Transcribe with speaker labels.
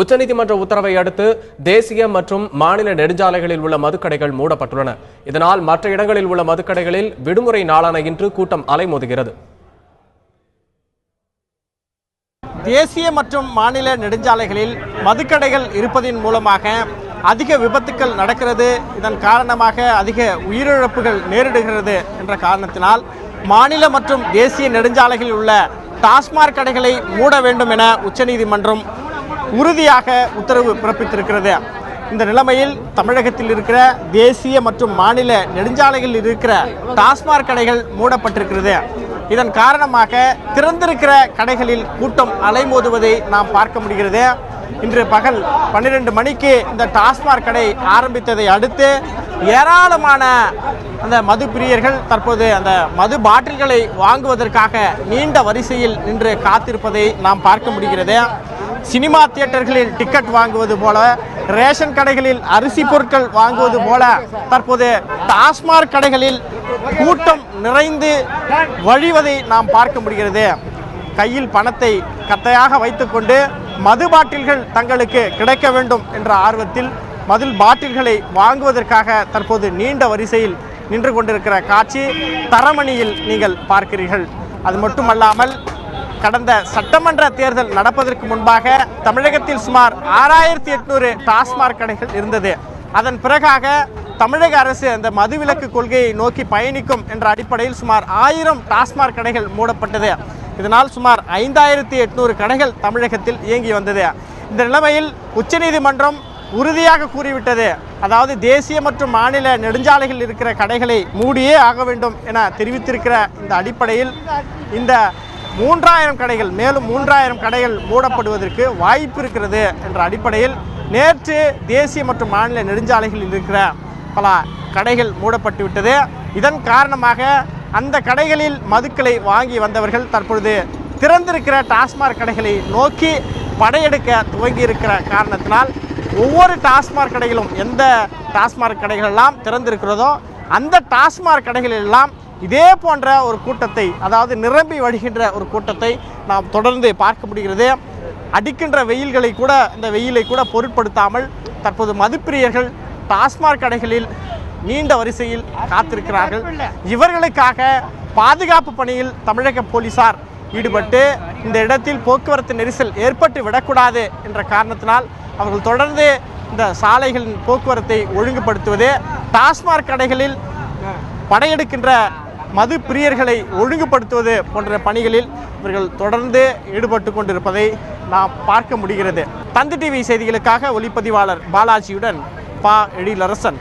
Speaker 1: உச்சநீதிமன்ற உத்தரவை அடுத்து தேசிய மற்றும் மாநில நெடுஞ்சாலைகளில் உள்ள மதுக்கடைகள் மூடப்பட்டுள்ளன. இதனால் மற்ற இடங்களில் உள்ள மதுக்கடைகளில் விடுமுறை நாளான இன்று கூட்டம் அலைமோதுகிறது.
Speaker 2: தேசிய மற்றும் மாநில நெடுஞ்சாலைகளில் மதுக்கடைகள் இருப்பதின் மூலமாக அதிக விபத்துக்கள் நடக்கிறது. இதன் காரணமாக அதிக உயிரிழப்புகள் நேரிடுகிறது என்ற காரணத்தினால் மாநில மற்றும் தேசிய நெடுஞ்சாலைகளில் உள்ள டாஸ்மாக் கடைகளை மூட வேண்டும் என உச்சநீதிமன்றம் உறுதியாக உத்தரவு பிறப்பித்திருக்கிறது. இந்த நிலைமையில் தமிழகத்தில் இருக்கிற தேசிய மற்றும் மாநில நெடுஞ்சாலைகளில் இருக்கிற டாஸ்மாக் கடைகள் மூடப்பட்டிருக்கிறது. இதன் காரணமாக திறந்திருக்கிற கடைகளில் கூட்டம் அலைமோதுவதை நாம் பார்க்க முடிகிறது. இன்று பகல் பன்னிரெண்டு மணிக்கு இந்த டாஸ்மாக் கடை ஆரம்பித்ததை அடுத்து ஏராளமான அந்த மது பிரியர்கள் தற்போது அந்த மது பாட்டில்களை வாங்குவதற்காக நீண்ட வரிசையில் நின்று காத்திருப்பதை நாம் பார்க்க முடிகிறது. சினிமா தியேட்டர்களில் டிக்கெட் வாங்குவது போல ரேஷன் கடைகளில் அரிசி பொருட்கள் வாங்குவது போல தற்போது டாஸ்மாக் கடைகளில் கூட்டம் நிறைந்து வழிவதை நாம் பார்க்க முடிகிறது. கையில் பணத்தை கத்தையாக வைத்துக்கொண்டு மது பாட்டில்கள் தங்களுக்கு கிடைக்க வேண்டும் என்ற ஆர்வத்தில் மதில் பாட்டில்களை வாங்குவதற்காக தற்போது நீண்ட வரிசையில் நின்று கொண்டிருக்கிற காட்சி தரமணியில் நீங்கள் பார்க்கிறீர்கள். அது மட்டுமல்லாமல் கடந்த சட்டமன்ற தேர்தல் நடப்பதற்கு முன்பாக தமிழகத்தில் சுமார் ஆறாயிரத்தி எட்நூறு டாஸ்மாக் கடைகள் இருந்தது. அதன் பிறகாக தமிழக அரசு அந்த மதுவிலக்கு கொள்கையை நோக்கி பயணிக்கும் என்ற அடிப்படையில் சுமார் ஆயிரம் டாஸ்மாக் கடைகள் மூடப்பட்டது. இதனால் சுமார் ஐந்தாயிரத்தி எட்நூறு கடைகள் தமிழகத்தில் இயங்கி வந்தது. இந்த நிலைமையில் உச்சநீதிமன்றம் உறுதியாக கூறிவிட்டது. அதாவது தேசிய மற்றும் மாநில நெடுஞ்சாலைகளில் இருக்கிற கடைகளை மூடியே ஆக வேண்டும் என தெரிவித்திருக்கிற இந்த அடிப்படையில் இந்த மூன்றாயிரம் கடைகள் மேலும் மூன்றாயிரம் கடைகள் மூடப்படுவதற்கு வாய்ப்பு இருக்கிறது என்ற அடிப்படையில் நேற்று தேசிய மற்றும் மாநில நெடுஞ்சாலைகளில் இருக்கிற பல கடைகள் மூடப்பட்டுவிட்டது இதன் காரணமாக அந்த கடைகளில் மதுக்களை வாங்கி வந்தவர்கள் தற்பொழுது திறந்திருக்கிற டாஸ்மாக் கடைகளை நோக்கி படையெடுக்க துவங்கி இருக்கிற காரணத்தினால் ஒவ்வொரு டாஸ்மாக் கடைகளும் எந்த டாஸ்மாக் கடைகள் எல்லாம் திறந்திருக்கிறதோ அந்த டாஸ்மாக் கடைகளில் எல்லாம் இதே போன்ற ஒரு கூட்டத்தை அதாவது நிரம்பி வழிகின்ற ஒரு கூட்டத்தை நாம் தொடர்ந்து பார்க்க முடிகிறது. அடிக்கின்ற வெயில்களை கூட இந்த வெயிலை கூட பொருட்படுத்தாமல் தற்போது மதுப்பிரியர்கள் டாஸ்மாக் கடைகளில் நீண்ட வரிசையில் காத்திருக்கிறார்கள். இவர்களுக்காக பாதுகாப்பு பணியில் தமிழக போலீசார் ஈடுபட்டு இந்த இடத்தில் போக்குவரத்து நெரிசல் ஏற்பட்டு விடக்கூடாது என்ற காரணத்தினால் அவர்கள் தொடர்ந்து இந்த சாலைகளின் போக்குவரத்தை ஒழுங்குபடுத்துவது டாஸ்மாக் கடைகளில் படையெடுக்கின்ற மது பிரியர்களை ஒழுங்குபடுத்துவது போன்ற பணிகளில் இவர்கள் தொடர்ந்து ஈடுபட்டு கொண்டிருப்பதை நாம் பார்க்க முடிகிறது. தந்தி டிவி செய்திகளுக்காக ஒளிப்பதிவாளர் பாலாஜியுடன் பா. எழிலரசன்.